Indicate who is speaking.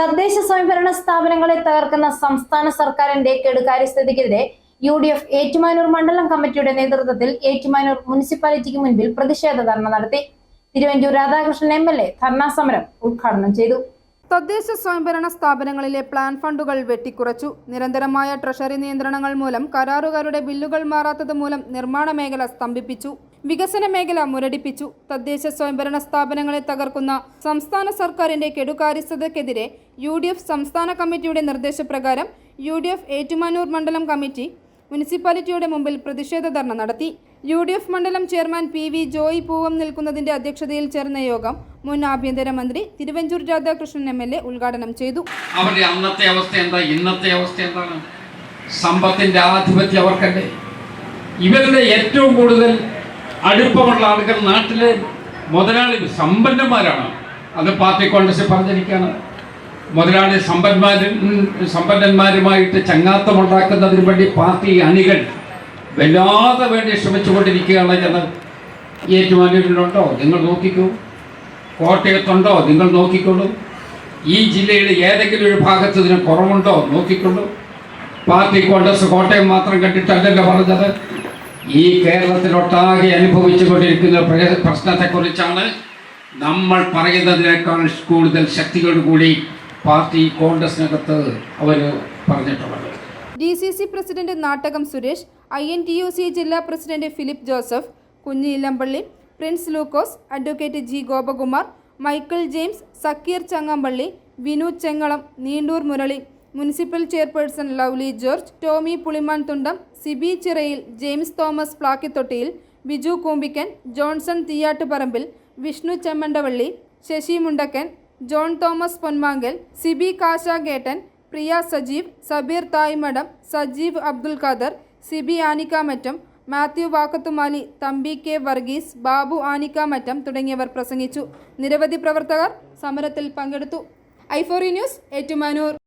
Speaker 1: തദ്ദേശ സ്വയംഭരണ സ്ഥാപനങ്ങളെ തകർക്കുന്ന സംസ്ഥാന സർക്കാരിന്റെ കെടുകാര്യസ്ഥിതിക്കെതിരെ യു ഡി എഫ് ഏറ്റുമാനൂർ മണ്ഡലം കമ്മിറ്റിയുടെ നേതൃത്വത്തിൽ ഏറ്റുമാനൂർ മുനിസിപ്പാലിറ്റിക്ക് മുൻപിൽ പ്രതിഷേധ ധർണ നടത്തി. Thiruvanchoor Radhakrishnan M L A dharna സമരം ഉദ്ഘാടനം ചെയ്തു.
Speaker 2: തദ്ദേശ സ്വയംഭരണ സ്ഥാപനങ്ങളിലെ പ്ലാൻ ഫണ്ടുകൾ വെട്ടിക്കുറച്ചു. നിരന്തരമായ ട്രഷറി നിയന്ത്രണങ്ങൾ മൂലം കരാറുകാരുടെ ബില്ലുകൾ മാറാത്തത് മൂലം നിർമ്മാണ മേഖല സ്തംഭിപ്പിച്ചു. വികസന മേഖല മുരടിപ്പിച്ചു. തദ്ദേശ സ്വയംഭരണ സ്ഥാപനങ്ങളെ തകർക്കുന്ന സംസ്ഥാന സർക്കാരിന്റെ കെടുകാര്യസ്ഥതയ്ക്കെതിരെ യു ഡി എഫ് സംസ്ഥാന കമ്മിറ്റിയുടെ നിർദ്ദേശപ്രകാരം യു ഡി എഫ് ഏറ്റുമാനൂർ മണ്ഡലം കമ്മിറ്റി മുനിസിപ്പാലിറ്റിയുടെ മുമ്പിൽ പ്രതിഷേധ ധർണ നടത്തി. യു ഡി എഫ് മണ്ഡലം chairman P V Joy Poovam നിൽക്കുന്നതിന്റെ അധ്യക്ഷതയിൽ ചേർന്ന യോഗം മുൻ ആഭ്യന്തരമന്ത്രി Thiruvanchoor Radhakrishnan M L A ഉദ്ഘാടനം ചെയ്തു.
Speaker 3: അവരുടെ അന്നത്തെ അവസ്ഥ എന്താ? ഇന്നത്തെ അവസ്ഥ എന്താണ്? സമ്പത്തിന്റെ ആധിപത്യം അവർക്കല്ലേ? ഇവരുടെ ഏറ്റവും കൂടുതൽ അടുപ്പമുള്ള ആളുകൾ നാട്ടിലെ മുതലാളി സമ്പന്നന്മാരാണ്. അത് പാർട്ടി കോൺഗ്രസ് പറഞ്ഞിരിക്കുകയാണ്. മുതലാളി സമ്പന്മാരും സമ്പന്നന്മാരുമായിട്ട് ചങ്ങാത്തമുണ്ടാക്കുന്നതിന് വേണ്ടി പാർട്ടി അണികൾ വല്ലാതെ വേണ്ടി ശ്രമിച്ചുകൊണ്ടിരിക്കുകയാണ് എന്ന് ഏറ്റുമാനൂരിലുണ്ടോ? നിങ്ങൾ നോക്കിക്കോ. കോട്ടയത്തുണ്ടോ? നിങ്ങൾ നോക്കിക്കൊള്ളൂ ഈ ജില്ലയുടെ ഏതെങ്കിലും ഒരു ഭാഗത്ത് ഇതിന് കുറവുണ്ടോ? നോക്കിക്കൊള്ളൂ പാർട്ടി കോൺഗ്രസ് കോട്ടയം മാത്രം കണ്ടിട്ടല്ലല്ലോ പറഞ്ഞത്. ഈ കേരളത്തിലൊട്ടാകെ അനുഭവിച്ചു കൊണ്ടിരിക്കുന്ന പ്ര- പ്രശ്നത്തെക്കുറിച്ചാണ് നമ്മൾ പറയുന്നതിനേക്കാൾ കൂടുതൽ ശക്തിയോട് കൂടി പാർട്ടി കോൺഗ്രസിനകത്ത് അവർ പറഞ്ഞിട്ടുള്ളത്.
Speaker 2: D C C president Nattakom Suresh I N T U C ജില്ലാ president Philip Joseph Kunji Illampally prince Lukose advocate G Gopakumar Michael James Sakkir Changampally Vinu Chengalam Neendoor Murali municipal chairperson Lovely George Tomy Puliman Thundam Sibi Chirayil James Thomas Plakkithottiyil Biju Koombikkan Johnson Theeyattuparambil Vishnu Chemmandavally Sasi Mundakkan John Thomas Ponmankal Sibi Kashagettan Priya Sajeev Sabeer Thaimadom Sajeev Abdul Khader Sibi Anikkamattam Mathew Vakkathumali Thampi K Varghese Babu Anikkamattam തുടങ്ങിയവർ പ്രസംഗിച്ചു. നിരവധി പ്രവർത്തകർ സമരത്തിൽ പങ്കെടുത്തു. ഐഫോറി news Ettumanoor.